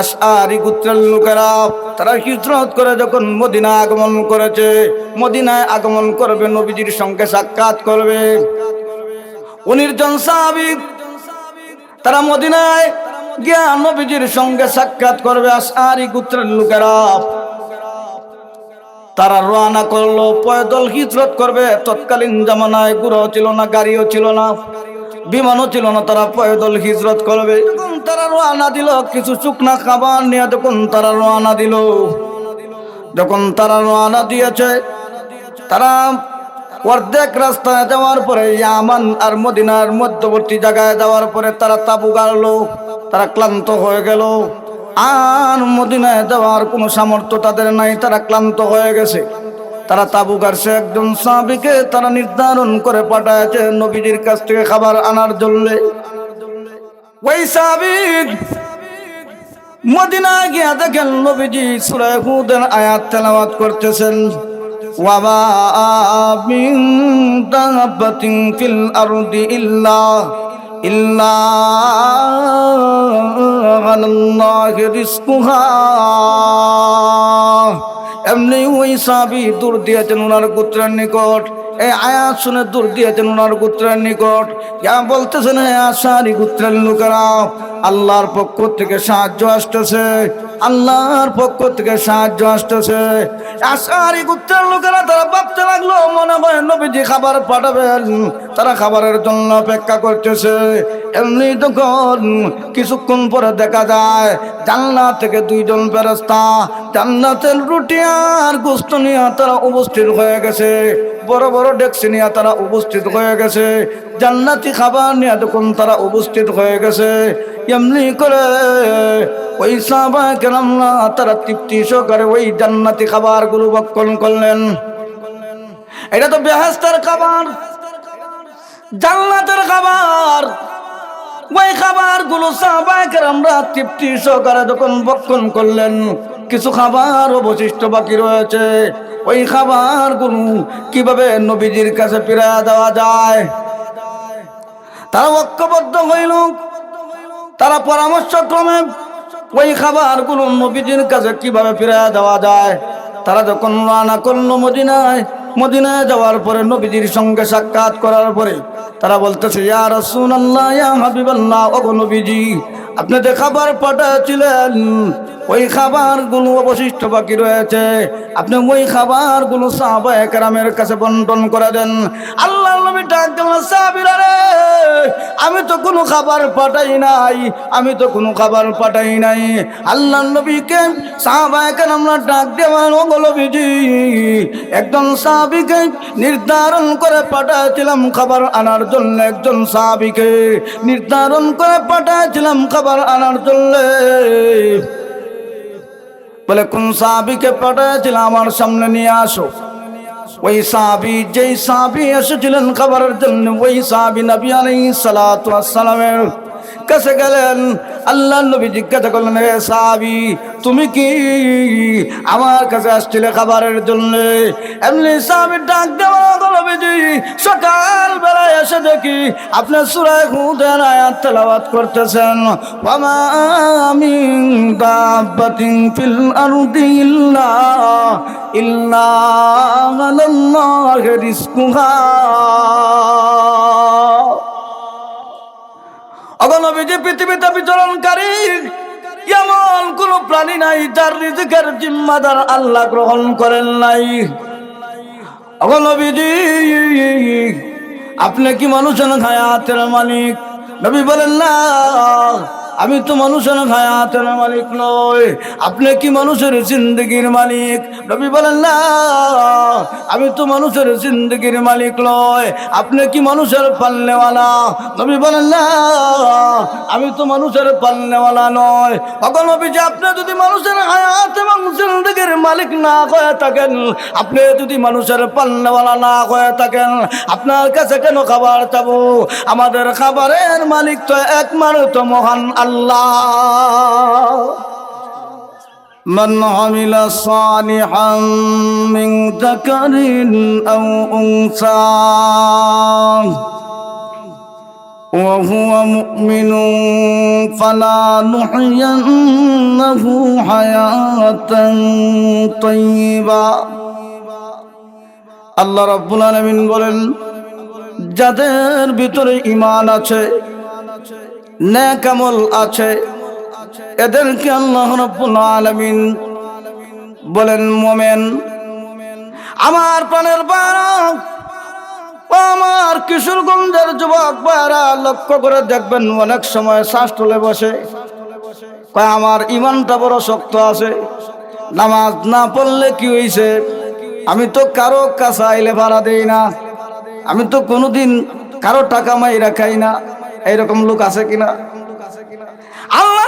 আশআরি গোত্রের লোকেরা, তারা হিজরত করে যখন মদিনা আগমন করেছে, মদিনায় আগমন করবে, নবীজির সঙ্গে সাক্ষাৎ করবে। উনিরজন সাহাবিক তারা মদিনায় গিয়া নবীজির সঙ্গে সাক্ষাৎ করবে, আশআরি গোত্রের লোকেরা। তারা রওনা করল, পয়দল হিজরত করবে, তৎকালীন জামানায় গুড়ো ছিল না, গাড়িও ছিল না। বিমানও ছিল না, তারা পয়দল হিজরত করবে। তারা রওনা দিল, কিছু শুকনা খাবার নিয়ে যখন তারা রওনা দিল, যখন তারা রওনা দিয়েছে, তারা অর্ধেক রাস্তায় যাওয়ার পরে ইয়ামান আর মদিনার মধ্যবর্তী জায়গায় যাওয়ার পরে তারা তাবু গাড়লো, তারা ক্লান্ত হয়ে গেল। আর মদিনায় যাওয়ার কোনো সামর্থ্য তাদের নাই, তারা ক্লান্ত হয়ে গেছে। তারা তাবু গাড়ছে একজন সাহাবিকে, তারা নির্ধারণ করে পাঠায়েছে নবীজির কাছ থেকে খাবার আনার জন্য। ওই সাহাবিক মদিনা গিয়া দেখেন নবীজি সূরা হুদের আয়াত তেলাওয়াত করতেছেন। ইল্লা রিজকুহা। এমনি ওই সাবি দূর দিয়েছেন ওনার গোত্রের নিকট। এই আয়াত শুনে দূর দিয়েছেন ওনার গোত্রের নিকট। ইয়া বলতেছেন আশারি গোত্রের লোকেরা, আল্লাহর পক্ষ থেকে সাহায্য আসতেছে, আল্লাহর পক্ষ থেকে সাহায্য আসতেছে। আশারি গোত্রের লোকেরা তারা ভাবতে লাগল, মনে হয় নবীজি খাবার পাঠাবেন, তারা খাবারের জন্য অপেক্ষা করতেছে। এমনি তখন কিছুক্ষণ পরে দেখা যায় জান্নাত থেকে দুইজন ফেরস্তা জান্নাতের রুটি আর গোস্ত নিয়ে তারা উপস্থিত হয়ে গেছে। বড় বড় ডেক্সি নিয়ে তারা উপস্থিত হয়ে গেছে। জান্নাতি খাবার নিয়ে তখন তারা উপস্থিত হয়ে গেছে, এমনি করে ওই সাবা কেরাম না তারা তৃপ্তি সহকারে ওই জান্নাতি খাবারগুলো ভক্ষণ করলেন। এটা তো বেহাস্তার খাবার। জান্নাতের খাবার। ওই খাবারগুলো তৃপ্তি সহকারে যখন বক্ষণ করলেন, কিছু খাবার অবশিষ্ট বাকি রয়েছে। ওই খাবারগুলো কীভাবে নবীজির কাছে ফিরে দেওয়া যায়? তারা ঐক্যবদ্ধ হইল। তারা পরামর্শ ক্রমে ওই খাবারগুলো নবীজির কাছে কীভাবে ফিরে দেওয়া যায়? তারা যখন রানা করল মদিনায় মদিনায় যাওয়ার পরে নবীজির সঙ্গে সাক্ষাৎ করার পরে তারা বলতেছে, ইয়া ইয়া হাবিবাল্লাহ ও নবীজি, আপনি দেখাবার পাঠাচ্ছিলেন ওই খাবারগুলো অবশিষ্ট বাকি রয়েছে। আপনি ওই খাবারগুলো সাহাবা কাছে বন্টন করে দেন। আল্লাহ নবী ডাক দিলেন সাহাবীরা রে, আমি তো কোনো খাবার পাঠাই নাই, আমি তো কোনো খাবার পাঠাই নাই। আল্লাহ নবীকে সাহাবা একরামরা ডাক দেওয়ার ওগলবিজি একজন সাহাবিকে নির্ধারণ করে পাঠাইছিলাম খাবার আনার জন্য, একজন সাহাবিকে নির্ধারণ করে পাঠাচ্ছিলাম খাবার আনার জন্য। বলে, কোন সাহাবিকে পাঠাচ্ছিলাম আমার সামনে নিয়ে আসো? ওই সাহাবি যেই সাহাবি এসেছিলেন খাবারের জন্য, ওই সাহাবি নবী আলাইহিস সালাতু ওয়াস সালামের কাছে গেলেন। আল্লাহ নবী জিজ্ঞাসা করলেন হে সাহাবি, তুমি কি আমার কাছে আসছিলে খাবারের জন্য? এমনি সাহাবি ডাক দেওয়া সকাল বেলায় এসে দেখি আপনি সুরায় হুদের আয়াত তেলাওয়াত করতেছেন। ওয়ামা মিন দাব্বাতিন ফিল ইল্লা ইল্লা আলাল্লাহি পৃথিবীতে বিচরণকারী এমন কোন প্রাণী নাই যার রিজিকের জিম্মাদার আল্লাহ গ্রহণ করেন নাই। আপনি কি মানুষের হায়াতের মালিক? নবী বলেন, না। আমি তো মানুষের হায়াতের মালিক নয় আপনি কি মানুষের জিন্দগির মালিক? নবী বলেন, না, আমি তো মানুষের জিন্দগির মালিক নয় আপনি কি মানুষের পাল্লেওয়ালা নবী বলেন, না, আমি তো মানুষের পাল্লেওয়ালা নয় অগল নবী যে আপনি যদি মানুষের হায়াত এবং মালিক না হয়ে থাকেন আপনি যদি মানুষের পাল্লেওয়ালা না হয়ে থাকেন আপনার কাছে কেন খাবার চাবো আমাদের খাবারের মালিক তো একমাত্র মহান আল্লাহ من عمل صالحا من ذكر أو أنثى وهو مؤمن فلا نحيينه حياة طيبة আল্লাহ রাব্বুল আলামিন বলেন যাদের ভিতরে ঈমান আছে নেক আমল আছে এদেরকে আল্লাহ রাব্বুল আলামিন বলেন মোমেন আমার প্রাণের বারক ও আমার কিশোরগঞ্জের যুবক বারা লক্ষ্য করে দেখবেন অনেক সময় শ্বাস তুলে বসে। আমার ইমানটা বড় শক্ত আছে। নামাজ না পড়লে কি হইছে? আমি তো কারও কাছে আইলে ভাড়া দেই না। আমি তো কোনোদিন কারও টাকা মাইরা খাই না। এইরকম লোক আছে কিনা? আল্লাহ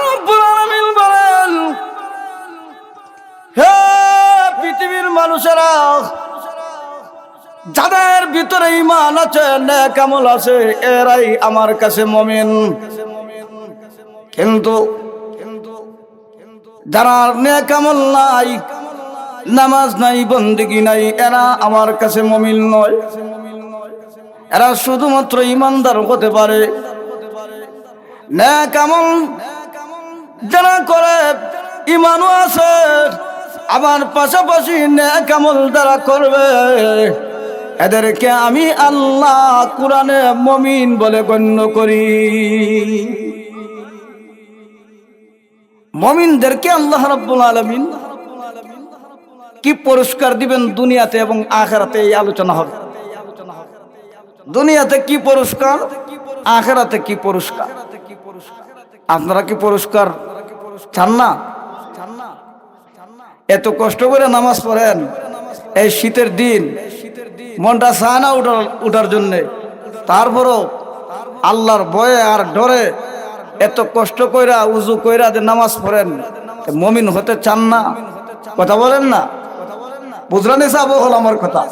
হে পৃথিবীর মানুষেরা যাদের ভিতরে ইমান আছে, নেক আমল আছে, এরাই আমার কাছে মমিন। কিন্তু যারা নেক আমল নাই, নামাজ নাই, বন্দিগি নাই, এরা আমার কাছে মমিন নয়। এরা শুধুমাত্র ইমানদার হতে পারে। নেক আমল যারা করে ইমানও আছে, আবার পাশাপাশি নেক আমল যারা করবে এদেরকে আমি আল্লাহ কোরআনে মমিন বলে গণ্য করি। মমিনদেরকে আল্লাহ রাব্বুল আলামিন কি পুরস্কার দিবেন দুনিয়াতে এবং আখেরাতে এই আলোচনা হবে। দুনিয়াতে কি পুরস্কার, আখেরাতে কি পুরস্কার? আপনারা কি পুরস্কার চান না? এত কষ্ট করে নামাজ পড়েন, এই শীতের দিন মনটা চায় না উঠার উঠার জন্যে। তারপরও আল্লাহর ভয়ে আর ডরে এত কষ্ট কইরা, উজু কইরা যে নামাজ পড়েন মমিন হতে চান না। কথা বলেন না? বুঝলেন সাহ হল আমার কথা।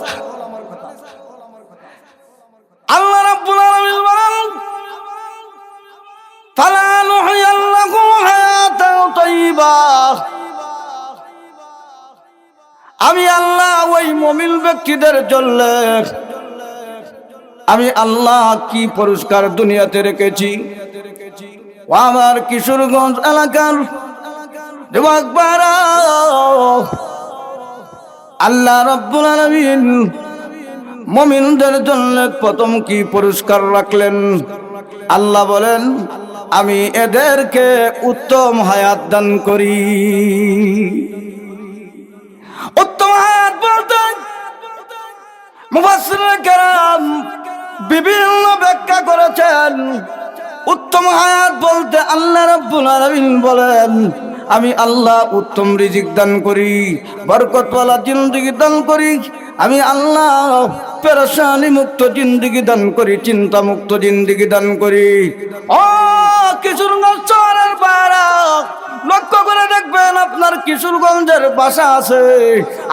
মমিন ব্যক্তিদের জন্য আমি আল্লাহ কি পুরস্কার দুনিয়াতে রেখেছি? আমার কিশোরগঞ্জ এলাকার আল্লাহ রব্বুল আলামিন মমিনদের জন্য প্রথম কি পুরস্কার রাখলেন? আল্লাহ বলেন, আমি এদেরকে উত্তম হায়াত দান করি। বিভিন্ন ব্যাখ্যা করেছেন। উত্তম হায়াত বলতে আল্লাহ রাব্বুল আলামিন বলেন, আমি আল্লাহ উত্তম রিজিক দান করি, বরকতওয়ালা জিন্দগি দান করি, আমি আল্লাহ পেরেশানি মুক্ত জিন্দগি দান করি, চিন্তা মুক্ত জিন্দগি দান করি। ও কিশোরগঞ্জ লক্ষ্য করে দেখবেন আপনার কিশোরগঞ্জের বাসা আছে।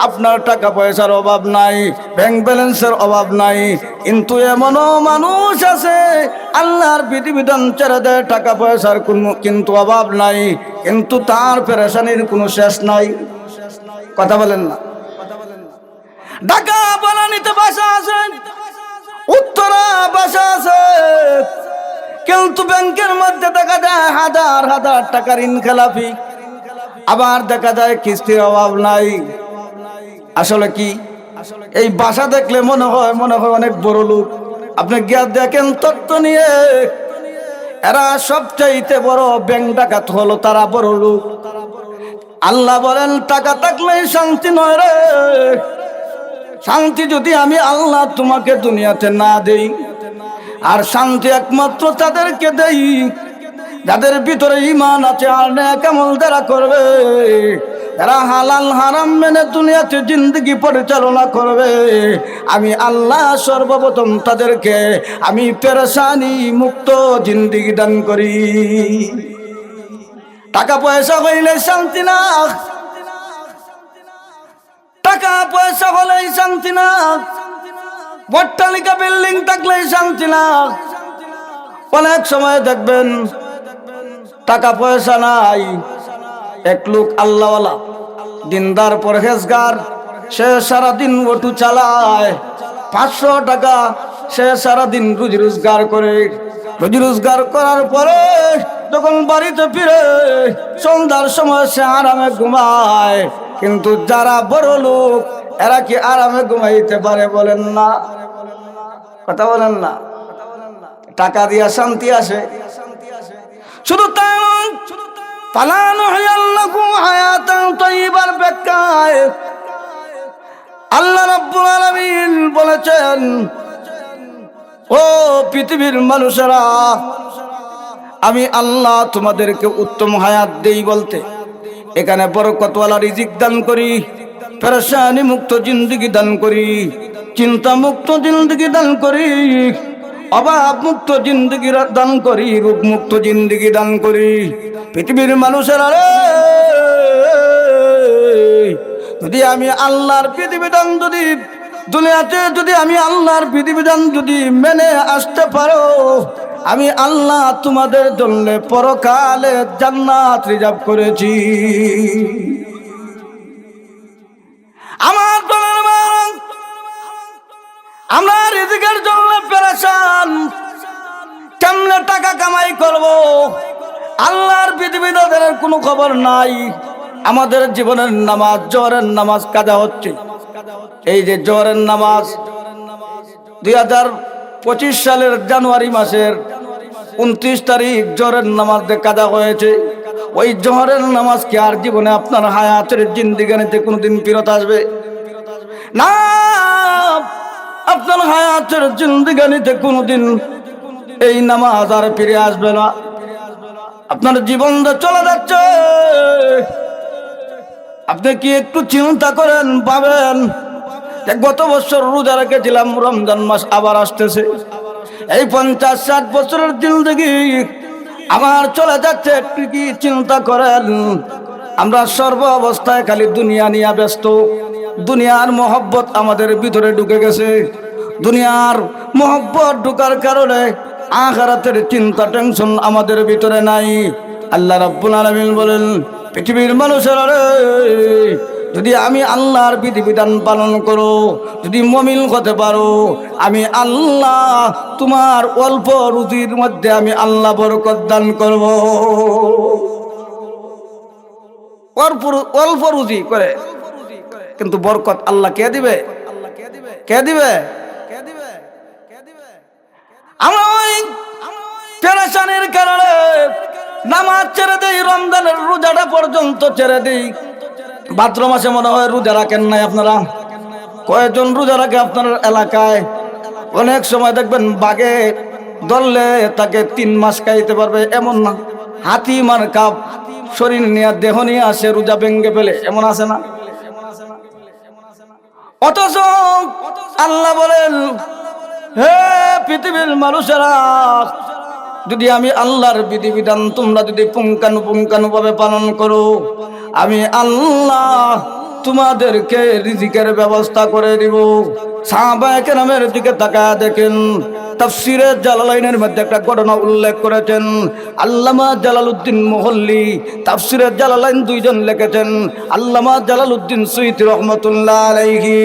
আপনার টাকা পয়সার অভাব নাই ব্যাংক ব্যালেন্সের অভাব নাই। কিন্তু এমনও মানুষ আছে, আল্লাহর বিধিবিধান ছেড়ে দেয় টাকা পয়সার কোনো কিন্তু অভাব নাই। কিন্তু তার পেরেশানির কোনো শেষ নাই। কথা বলেন না। ঢাকা বনানিতে বাসা আছে, উত্তরা বাসা আছে। কিন্তু ব্যাংকের মধ্যে দেখা যায় হাজার হাজার টাকার ইনখেলাফি আবার দেখা যায় কিস্তির অভাব নাই। আসলে কি? এই বাসা দেখলে মনে হয় মনে হয় অনেক বড় লোক। আপনি গিয়া দেখেন তত্ত্ব নিয়ে। এরা সবচাইতে বড় ব্যাংক ডাকাত হলো তারা বড় লোক। আল্লাহ বলেন, টাকা থাকলেই শান্তি নয় রে। শান্তি যদি আমি আল্লাহ তোমাকে দুনিয়াতে না দেই। আর শান্তি একমাত্র তাদেরকে দেই। যাদের ভিতরে ইমান আছে, আর কেমন যারা করবে এরা হালাল হারাম মেনে দুনিয়াতে জিন্দগি পরিচালনা করবে, আমি আল্লাহ সর্বপ্রথম তাদেরকে আমি পেরেশানি মুক্ত জিন্দগি দান করি। টাকা পয়সা হইলে শান্তি না, টাকা পয়সা হলেই শান্তি না। বট্টালিকা বিল্ডিং থাকলেই শান্তি না। অনেক সময় দেখবেন, টাকা পয়সা নাই, এক লোক আল্লাহওয়ালা, দিনদার, পরহেজগার, সে সারাদিন ওটু চালায়, পাঁচশো টাকা সে সারাদিন রুজি রোজগার করে। রুজি রোজগার করার পরে যখন বাড়িতে ফিরে, সন্ধ্যার সময় সে আরামে ঘুমায়। কিন্তু যারা বড় লোক এরা কি আরামে ঘুমাইতে পারে বলেন না? কথা বলেন না। টাকা দিয়া শান্তি আসে। শুধু পালানো ও পৃথিবীর মানুষেরা, আমি আল্লাহ তোমাদেরকে উত্তম হায়াত দেই বলতে। এখানে বড় বরকতওয়ালা রিজিক দান করি। পেরেশানি মুক্ত জিন্দগি দান করি, চিন্তা মুক্ত জিন্দগি দান করি, অভাব মুক্ত জিন্দগি দান করি রূপ মুক্ত জিন্দগি দান করি। পৃথিবীর মানুষেরা রে যদি আমি আল্লাহর বিধিবিধান যদি দুনিয়াতে যদি আমি আল্লাহর বিধিবিধান যদি মেনে আসতে পারো, আমি আল্লাহ তোমাদের জন্য পরকালে জান্নাত রিজার্ভ করেছি। কোনো খবর নাই। আমাদের জীবনের নামাজ, জোহরের নামাজ কাজা হচ্ছে। এই যে জোহরের নামাজ, দুই হাজার পঁচিশ সালের জানুয়ারি মাসের উনত্রিশ তারিখ জোহরের নামাজ কাজা হয়েছে। ওই জোহরের নামাজ কি আর জীবনে আপনার হায়াতের জিন্দিগানিতে কোনোদিন ফিরত আসবে? না, আপনার হায়াতের জিন্দিগানিতে কোনোদিন এই নামাজ আর ফিরে আসবে না। আপনার জীবনটা চলে যাচ্ছে, আপনি কি একটু চিন্তা করেন পাবেন গত বছর রোজা রেখেছিলাম, রমজান মাস আবার আসতেছে। এই পঞ্চাশ ষাট বছরের জিন্দগি আমার চলে যাচ্ছে, একটু কি চিন্তা করেন? আমরা সর্ব অবস্থায় খালি দুনিয়া নিয়ে ব্যস্ত। দুনিয়ার মহব্বত আমাদের ভিতরে ঢুকে গেছে। দুনিয়ার মহব্বত ঢুকার কারণে আখারাতের চিন্তা টেনশন আমাদের ভিতরে নাই। আল্লাহ রাব্বুল আলামিন বলেন, পৃথিবীর মানুষেরা রে, যদি আমি আল্লাহর বিধিবিধান পালন করো, যদি মমিল হতে পারো, আমি আল্লাহ তোমার অল্প রুজির মধ্যে আমি আল্লাহ বরকত দান করব। অল্প অল্প রুজি করে। কিন্তু বরকত আল্লাহ কে দিবে আল্লাহ কে দিবে? কে দিবে? আমরা ওই কারণে নামাজ ছেড়ে দেই, রমজানের রোজাটা পর্যন্ত ছেড়ে দিই। ভাদ্র মাসে মনে হয় রোজা রাখেন নাই আপনারা? কয়েকজন রোজা রাখে আপনার এলাকায়। অনেক সময় দেখবেন বাঘে ধরলে তাকে তিন মাস খাইতে পারবে, এমন না। হাতি, মার কাপ, শরীর নিয়ে, দেহ নিয়ে আসে, রোজা ভেঙ্গে ফেলে, এমন আছে না? অথচ আল্লাহ বলেন হে পৃথিবীর মানুষেরা, যদি আমি আল্লাহর বিধিবিধান তোমরা যদি পুঙ্কানু ভাবে পালন করো, আমি আল্লাহ তোমাদেরকে রিজিকের ব্যবস্থা করে দিব। সাহাবায়ে কেরামের দিকে তাকায় দেখেন তাফসিরে জালালাইনের মধ্যে একটা ঘটনা উল্লেখ করেছেন। আল্লামা জালালউদ্দিন মোহল্লি তাফসিরে জালালাইন দুইজন লিখেছেন, আল্লামা জালালউদ্দিন সুইতি রহমতুল্লাহ আলাইহি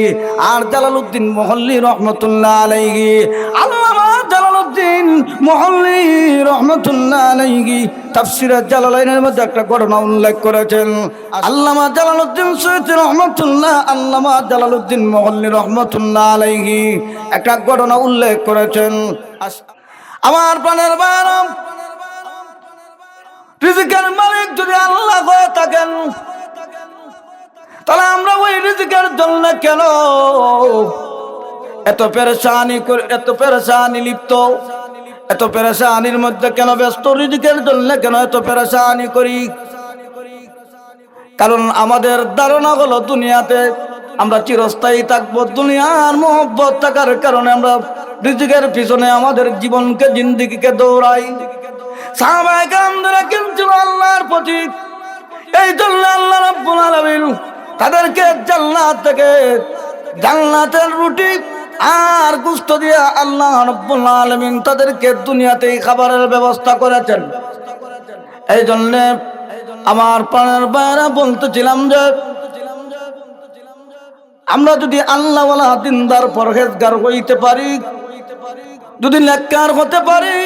আর জালালউদ্দিন মোহল্লি রহমতুল্লাহ আলাইহি। আল্লামা জালালউদ্দিন মোহল্লি রহমতুল্লাহ আলাইহি তাফসিরে জালালাইনের মধ্যে একটা ঘটনা উল্লেখ করেছেন। আল্লামা জালালউদ্দিন সৈয়দ রহমতুল্লাহ, আল্লামা জালালউদ্দিন মোহল্লি রহমতুল্লাহ আলাইহি একটা ঘটনা উল্লেখ করেছেন। আমার প্রাণের বারম রিজিকের মালিক যদি আল্লাহ হয়ে থাকেন, তাহলে আমরা ওই রিজিকের জন্য কেন এত পেরেশানি করে এত পেরেশানি লিপ্ত? এত পেরেশানির মধ্যে কেন ব্যস্ত? রিজিকের জন্য কেন এত পেরেশানি করি? কারণ আমাদের ধারণা হলো দুনিয়াতে আমরা চিরস্থায়ী থাকব, দুনিয়ার মোহব্বত থাকার কারণে আমরা রিজিকের পিছনে আমাদের জীবনকে, জিন্দিগিকে দৌড়াই। আল্লাহর এই আল্লাহ তাদেরকে জান্নাত থেকে জান্নাতের রুটি আর গুস্ত দিয়ে আল্লাহ আলামিন তাদেরকে দুনিয়াতেই খাবারের ব্যবস্থা করেছেন। এই জন্যে আমার প্রাণের বাইরা বলতেছিলাম যে, আমরা যদি আল্লাহওয়ালা দিনদার, পরহেজগার হইতে পারি, যদি নেককার হতে পারি,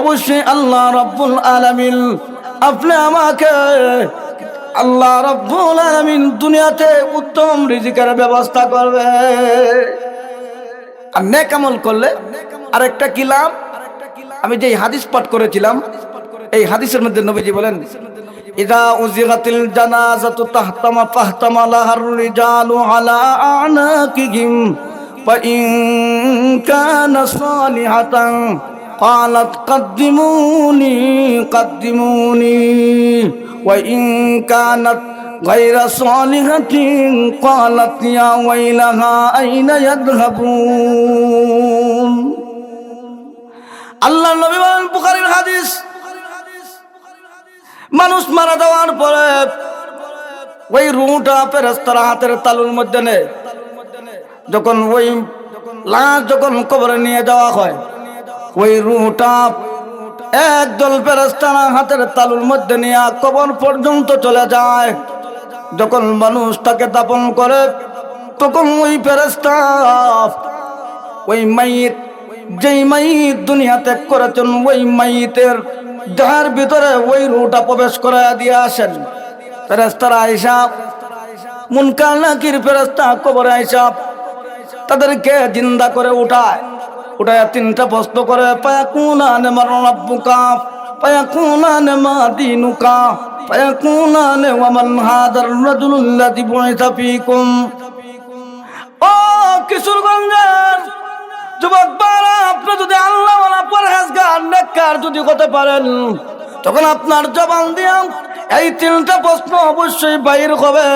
অবশ্যই আল্লাহ রব্বুল আলামিন আপনি আমাকে আল্লাহ রব্বুল আলামিন দুনিয়াতে উত্তম রিজিকের ব্যবস্থা করবে আর নেক আমল করলে আরেকটা কি লাভ আমি যে হাদিস পাঠ করেছিলাম এই হাদিসের মধ্যে নবীজি বলেন ইদা উজিগাতিল জানাজাতু তাহতামা ফাহতামা লাহার রিজালু আলা আনাকিহিম فإن كان صالحة قالت قدموني قدموني وإن كانت غير صالحة قالت يا ويلها أين يذهبون আল্লাহ নবী বলেন বুখারীর হাদিস মানুষ মারা যাওয়ার পরে ওই রুটা ফেরেস্তারা হাতের তালুর মধ্যে নেয় যখন ওই লাশ যখন কবরে নিয়ে যাওয়া হয় ওই রুটা একদল ফেরেস্তারা হাতের তালুর মধ্যে নিয়ে কবর পর্যন্ত চলে যায়। যখন মানুষ তাকে দাপন করে, তখন ওই ফেরেস্তা ওই মাইত, যেই মাইত দুনিয়া ত্যাগ করেছেন, ওই মাইতের দেহের ভিতরে ওই রুটা প্রবেশ করে দিয়ে আসেন। ফেরেস্তারা আইসা মুনকার নাকির ফেরেস্তা কবরে আইসা তাদেরকে জিন্দা করে উঠায়। উঠায় তিনটা প্রশ্ন করে পায়াকুনানে মারণাব্বুকা পায়াকুনানে মা দিনুকা পায়াকুনানে ওয়ামান হাদার রাজুলুল্লাযী বুইসা ফীকুম। ও কিশোরগঞ্জের যুবক বারা আপনি যদি আল্লাহ ওয়ালা পরহেজগার, নেককার যদি হতে পারেন, তখন আপনার জবান দিয়া এই তিনটা প্রশ্ন অবশ্যই বাইর হবে।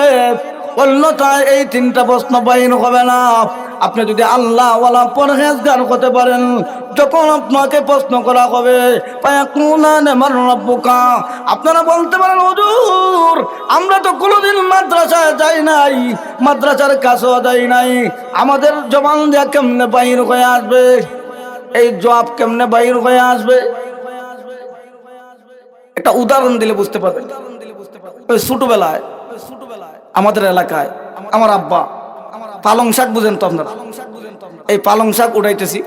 অন্যথায় এই তিনটা প্রশ্ন বাইর হবে না। আপনি যদি আল্লাহ ওয়ালা পরহেজগার হতে পারেন, যখন আপনাকে প্রশ্ন করা হবে আপনারা বলতে পারেন, হুজুর, আমরা তো কোনোদিন মাদ্রাসায় যাই নাই, মাদ্রাসার কাছেও যাই নাই। আমাদের জবান দিয়া কেমনে বাইর হয়ে আসবে? এই জবাব কেমনে বাইর হয়ে আসবে? একটা উদাহরণ দিলে বুঝতে পারবেন। ওই ছোটবেলায় আমাদের এলাকায়, আমার আব্বা। পালং শাক বুঝেন তো আপনারা? এই পালং শাক উঠাইতেছি।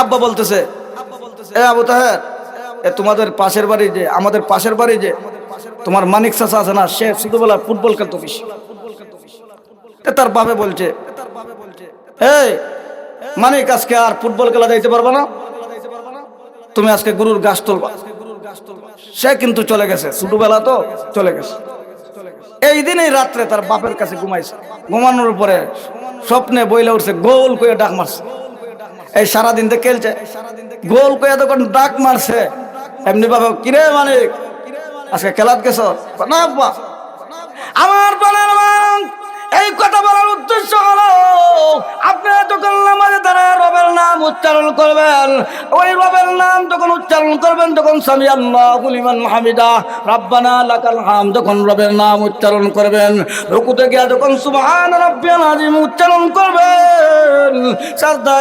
আব্বা বলতেছে, এ আবু তাহের, এ তোমাদের পাশের বাড়ি যে, আমাদের পাশের বাড়ি যে, তোমার মানিক চাষা আছে না, সে ছোটবেলা ফুটবল খেলতো বেশি। তার বাপে বলছে, এই, মানিক, আজকে আর ফুটবল খেলা যাইতে পারবে না? তুমি আজকে গুরুর গাছ তুলবা। সে কিন্তু চলে গেছে, ছোটবেলা তো চলে গেছে। এই দিনেই রাত্রে তার বাপের কাছে ঘুমাইছে। ঘুমানোর পরে স্বপ্নে বইলে উঠছে, গোল করে ডাক মারছে। এই সারাদিন তো খেলছে। গোল করে তখন ডাক মারছে। এমনি বাবা কিরে মানে আজকে খেলাত গেছ? না আমার এই কথা বলার নামাজে রবের নাম উচ্চারণ করবেন, ওই রবের নাম উচ্চারণ করবেন, তখন রবের নাম উচ্চারণ করবেন, রুকুতে গিয়া যখন সুবহান রাব্বিয়াল উচ্চারণ করবেন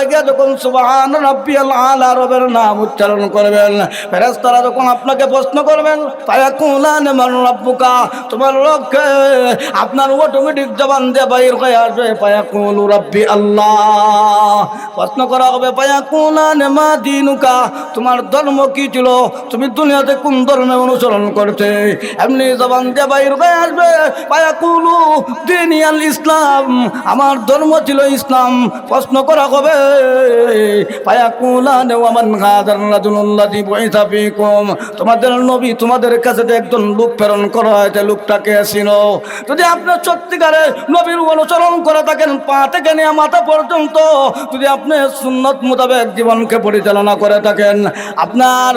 গিয়া যখন সুবহান রাব্বিয়াল আলা রবের নাম উচ্চারণ করবেন, ফেরেশতারা যখন আপনাকে প্রশ্ন করবেন তোমার লক্ষ্যে আপনার অটোমেটিক জবান দিয়ে বাইর হয়ে আসবে। পায়াকুলু রাব্বি আল্লাহ। প্রশ্ন করা হবে পায়াকুলান মা দিনুকা, তোমার ধর্ম কি ছিল? তুমি দুনিয়াতে কোন ধর্মে অনুসরণ করতে? এমনি জবান দিয়ে বাইর হয়ে আসবে পায়াকুলু দিনিয়াল ইসলাম, আমার ধর্ম ছিল ইসলাম। প্রশ্ন করা হবে পায়াকুলান ওয়ামান গাদার রাজুলুল্লাযী বুইসা ফীকুম, তোমাদের নবী তোমাদের কাছে একজন লোক প্রেরণ করা হয়েছে, লোকটাকে ছিল যদি আপনার সত্যিকারে নবীর অনুসরণ করে থাকেন, পা থেকে নিয়ে মাথা পর্যন্ত। যদি আপনি সুন্নত মোতাবেক জীবনকে পরিচালনা করে থাকেন, আপনার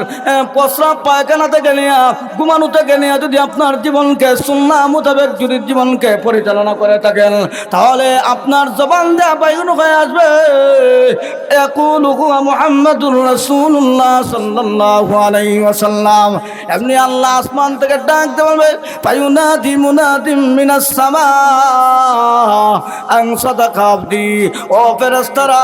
প্রস্রাব পায়খানা থেকে নিয়ে, ঘুমানো থেকে নিয়ে যদি আপনার জীবনকে সুন্না মোতাবেক যদি জীবনকে পরিচালনা করে থাকেন, তাহলে আপনার জবান দেয়া বাইন হয়ে আসবে। এমনি আল্লাহ আসমান থেকে ডাক মিনাস সামা আং সাদাকা ও ফেরেশতারা,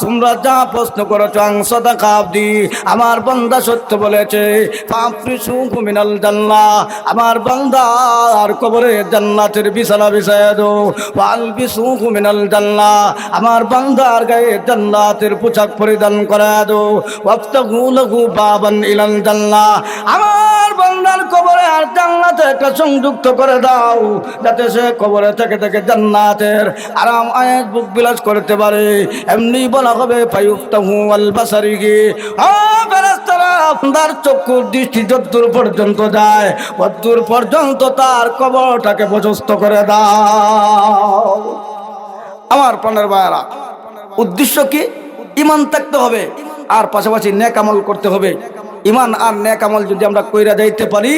তোমরা যা প্রশ্ন করেছ আংসদা কাবদি আমার বান্দা সত্য বলেছে, ফাফরিসু মিনাল জান্নাহ, আমার বান্দার কবরে জান্নাতের বিছানা বিছায় দো ওয়াল বিসু মিনাল আমার বান্দার গায়ে জান্নাতের পোশাক পরিধান করা দো ওয়াফতাহু লাহু বাবান ইলাল জান্নাহ, আমার বান্দার কবরে আর জান্নাতে একটা সংযুক্ত করে দাও, যাতে সে কবরে থেকে থেকে জান্নাতের আরাম আয়াত বুক বিলাস করতে পারে। এমনি বলা হবে পায়ুক্তাহু আল ফেরেশতারা, বান্দার চক্ষুর দৃষ্টি যদ্দূর পর্যন্ত যায় তদ্দূর পর্যন্ত তার কবরটাকে প্রশস্ত করে দাও। আমার প্রাণের বায়ারা উদ্দেশ্য কি? ইমান থাকতে হবে, আর পাশাপাশি নেক আমল করতে হবে। ইমান আর নেক আমল যদি আমরা কইরা যাইতে পারি,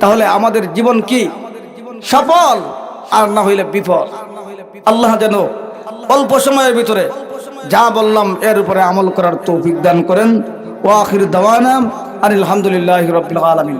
তাহলে আমাদের জীবন কি? সফল। আর না হইলে বিপদ। আল্লাহ যেন অল্প সময়ের ভিতরে যা বললাম এর উপরে আমল করার তৌফিক দান করেন। ও আখির দাওয়ানা আনিল আলহামদুলিল্লাহ রবিল আলমিন।